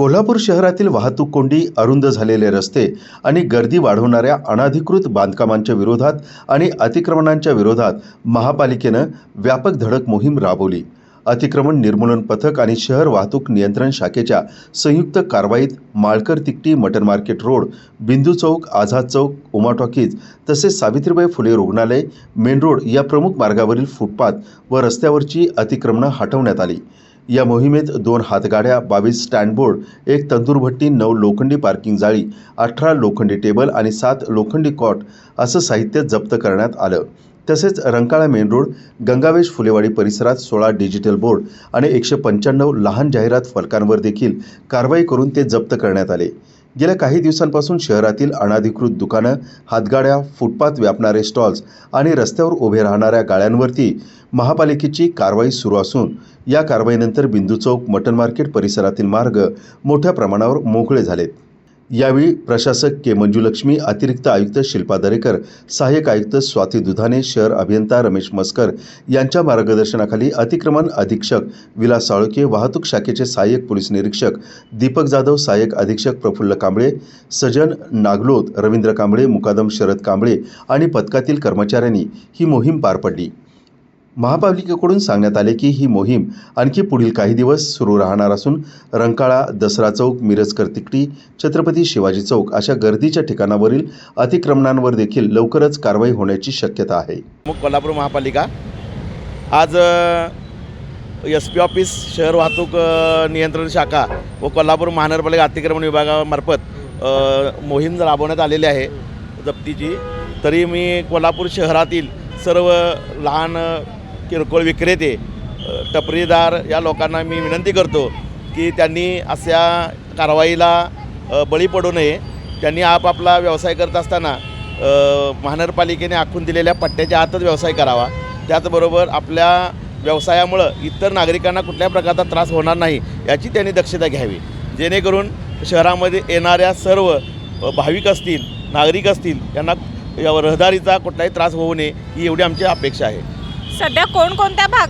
कोल्हापूर शहरातील वाहतूक कोंडी अरुंद झालेले रस्ते आणि गर्दी वाढवणाऱ्या अनाधिकृत बांधकामांच्या विरोधात आणि अतिक्रमणांच्या विरोधात महापालिकेनं व्यापक धडक मोहीम राबवली. अतिक्रमण निर्मूलन पथक आणि शहर वाहतूक नियंत्रण शाखेच्या संयुक्त कारवाईत Malkar Tikti mutton market road Bindu चौक आझाद चौक उमा टॉकीज तसेच सावित्रीबाई फुले रुग्णालय मेन रोड या प्रमुख मार्गावरील फुटपाथ व रस्त्यावरची अतिक्रमणं हटवण्यात आली. या मोहिमेत दोन हातगाड्या बावीस स्टँडबोर्ड एक तंदूरभट्टी नऊ लोखंडी पार्किंग जाळी अठरा लोखंडी टेबल आणि सात लोखंडी कॉट असं साहित्य जप्त करण्यात आलं. तसेच रंकाळा मेन रोड गंगावेश फुलेवाडी परिसरात सोळा डिजिटल बोर्ड आणि एकशे पंच्याण्णव लहान जाहिरात फलकांवर देखील कारवाई करून ते जप्त करण्यात आले. गेल्या काही दिवसांपासून शहरातील अनधिकृत दुकानं हातगाड्या फुटपाथ व्यापणारे स्टॉल्स आणि रस्त्यावर उभे राहणाऱ्या गाळ्यांवरती महापालिकेची कारवाई सुरू असून या कारवाईनंतर बिंदू चौक मटन मार्केट परिसरातील मार्ग मोठ्या प्रमाणावर मोकळे झालेत. यावेळी प्रशासक के मंजुलक्ष्मी अतिरिक्त आयुक्त शिल्पा दरेकर सहाय्यक आयुक्त स्वाती दुधाने शहर अभियंता रमेश मस्कर यांच्या मार्गदर्शनाखाली अतिक्रमण अधीक्षक विलास साळुके वाहतूक शाखेचे सहाय्यक पोलीस निरीक्षक दीपक जाधव सहाय्यक अधीक्षक प्रफुल्ल कांबळे सजन नागलोत रवींद्र कांबळे मुकादम शरद कांबळे आणि पथकातील कर्मचाऱ्यांनी ही मोहीम पार पडली. महापालिकेकडून सांगण्यात आले की ही मोहीम आणखी पुढील काही दिवस सुरू राहणार असून रंकाळा दसरा चौक मिरजकर तिकटी छत्रपती शिवाजी चौक अशा गर्दीच्या ठिकाणावरील अतिक्रमणांवर देखील लवकरच कारवाई होण्याची शक्यता आहे. मग कोल्हापूर महापालिका आज एस पी ऑफिस शहर वाहतूक नियंत्रण शाखा व कोल्हापूर महानगरपालिका अतिक्रमण विभागामार्फत मोहीम राबवण्यात आलेली आहे जप्तीची तरी मी कोल्हापूर शहरातील सर्व लहान किरकोळ विक्रेते टपरीदार या लोकांना मी विनंती करतो की त्यांनी अशा कारवाईला बळी पडू नये. त्यांनी आपापला व्यवसाय करत असताना महानगरपालिकेने आखून दिलेल्या पट्ट्याच्या आतच व्यवसाय करावा. त्याचबरोबर आपल्या व्यवसायामुळं इतर नागरिकांना कुठल्या प्रकारचा त्रास होणार नाही याची त्यांनी दक्षता घ्यावी. जेणेकरून शहरामध्ये येणाऱ्या सर्व भाविक असतील नागरिक असतील यांना या रहदारीचा कुठलाही त्रास होऊ नये ही एवढी आमची अपेक्षा आहे. सध्या कोणकोणत्या भाग